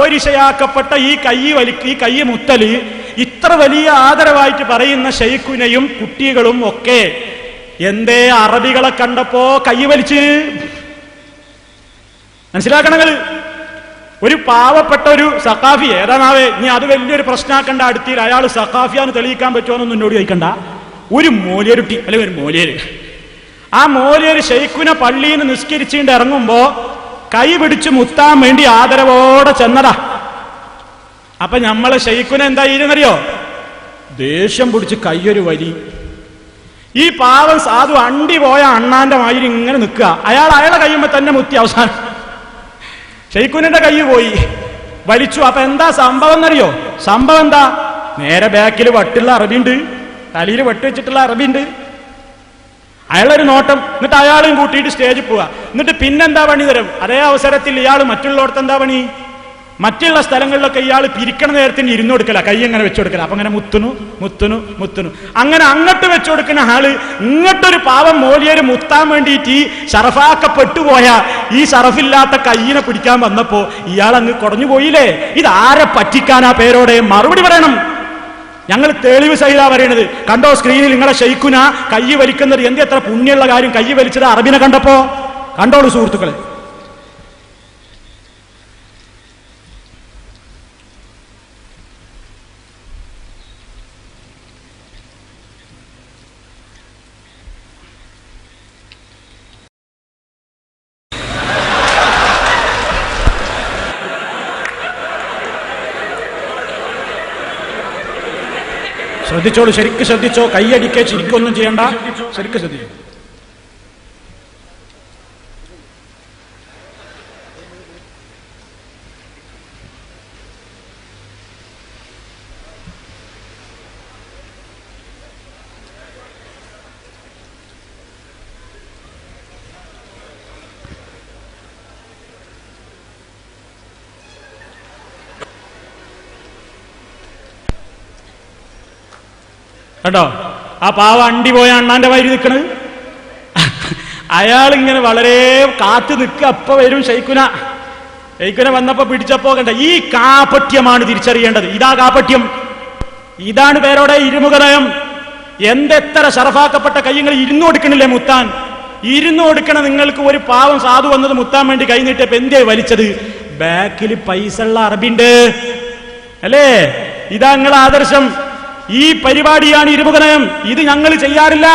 പോരിശയാക്കപ്പെട്ട ഈ കൈ വലി ഈ കൈ മുത്തൽ ഇത്ര വലിയ ആദരവായിട്ട് പറയുന്ന ഷെയ്ഖുനയും കുട്ടികളും ഒക്കെ എന്തേ അറബികളെ കണ്ടപ്പോ കൈ വലിച്ച്? മനസ്സിലാക്കണങ്ങൾ ഒരു പാവപ്പെട്ട ഒരു സഖാഫി ഏതാണാവേ? നീ അത് വലിയൊരു പ്രശ്നമാക്കണ്ട അടുത്തിൽ അയാൾ സഖാഫിയാന്ന് തെളിയിക്കാൻ പറ്റുമോന്നൊന്നും എന്നോട് ചോദിക്കണ്ട. ഒരു മോലിയരുട്ടി അല്ലെങ്കിൽ ഒരു മോലിയര്. ആ മോലിയര് ഷെയ്ഖുനെ പള്ളിയിൽ നിന്ന് നിസ്കരിച്ചുകൊണ്ട് ഇറങ്ങുമ്പോ കൈ പിടിച്ച് മുത്താൻ വേണ്ടി ആദരവോടെ ചെന്നതാ. അപ്പൊ നമ്മളെ ഷെയ്ഖുനെ എന്താ ഇരുന്നറിയോ ദേഷ്യം പിടിച്ച് കയ്യൊരു വലി ഈ പാവം സാധു അണ്ടി പോയ അണ്ണാന്റെ മാതിരി ഇങ്ങനെ നിൽക്കുക. അയാൾ അയാളെ കയ്യുമ്പോ തന്നെ മുത്തി അവസാനം. ഷെയ്ഖുനിന്റെ കൈ പോയി. വലിച്ചു. അപ്പൊ എന്താ സംഭവം എന്നറിയോ? സംഭവം എന്താ? നേരെ ബാക്കിൽ വട്ടുള്ള അറബിയുണ്ട്. തലയിൽ വട്ട് വെച്ചിട്ടുള്ള അറബിയുണ്ട്. അയാളൊരു നോട്ടം. എന്നിട്ട് അയാളും കൂട്ടിയിട്ട് സ്റ്റേജിൽ പോവുക എന്നിട്ട് പിന്നെന്താ പണി തരും? അതേ അവസരത്തിൽ ഇയാൾ മറ്റുള്ളവർക്ക് എന്താ പണി? മറ്റുള്ള സ്ഥലങ്ങളിലൊക്കെ ഇയാൾ പിരിക്കണ നേരത്തിന് ഇരുന്നു കൊടുക്കല. കൈ അങ്ങനെ വെച്ചു അപ്പൊ അങ്ങനെ മുത്തുന്നു മുത്തുന്നു മുത്തുന്നു അങ്ങനെ അങ്ങോട്ട് വെച്ചു കൊടുക്കുന്ന ആൾ ഇങ്ങോട്ടൊരു പാവം മോലിയര് മുത്താൻ വേണ്ടിയിട്ട് ഈ ഷറഫാക്കപ്പെട്ടുപോയ ഈ ഷറഫില്ലാത്ത കയ്യിനെ പിടിക്കാൻ വന്നപ്പോ ഇയാൾ അങ്ങ് കുറഞ്ഞു പോയില്ലേ? ഇതാരെ ആ പേരോടെ മറുപടി പറയണം. ഞങ്ങൾ തെളിവ് സഹിതാ പറയണത്. കണ്ടോ സ്ക്രീനിൽ നിങ്ങളെ ഷെയ്ക്കുന കൈ വലിക്കുന്നത് എന്ത് എത്ര പുണ്യമുള്ള കാര്യം. കൈ വലിച്ചത് അറബിനെ കണ്ടപ്പോ. കണ്ടോളൂ സുഹൃത്തുക്കളെ. ശ്രദ്ധിച്ചോളൂ ശരിക്ക് ശ്രദ്ധിച്ചോ കൈയടിക്കേ ശരിക്കൊന്നും ചെയ്യണ്ട. ശരിക്ക് ശ്രദ്ധിച്ചു. കേട്ടോ? ആ പാവ അണ്ടി പോയ അണ്ണാന്റെ വരി നിൽക്കണത് അയാൾ ഇങ്ങനെ വളരെ കാത്തു നിൽക്കുക. അപ്പൊ വരും ഷെയ്ക്കുന ഷെയ്ക്കുന വന്നപ്പോ പിടിച്ചപ്പോ കണ്ട ഈ കാപട്യമാണ് തിരിച്ചറിയേണ്ടത്. ഇതാ കാപട്യം. ഇതാണ് പേരോടെ ഇരുമുഖതയം എന്തെത്ര ഷറഫാക്കപ്പെട്ട കയ്യങ്ങൾ ഇരുന്നു കൊടുക്കണില്ലേ മുത്താൻ? ഇരുന്നു കൊടുക്കണ നിങ്ങൾക്ക് ഒരു പാവം സാധു വന്നത് മുത്താൻ വേണ്ടി കൈ നീട്ടിയപ്പോ എന്തേ വലിച്ചത്? ബാക്കിൽ പൈസ ഉള്ള അറബിണ്ട്. അല്ലേ? ഇതാ നിങ്ങളെ ആദർശം. ഈ പരിപാടിയാണ് ഇരുമുഖനയം ഇത് ഞങ്ങൾ ചെയ്യാറില്ല.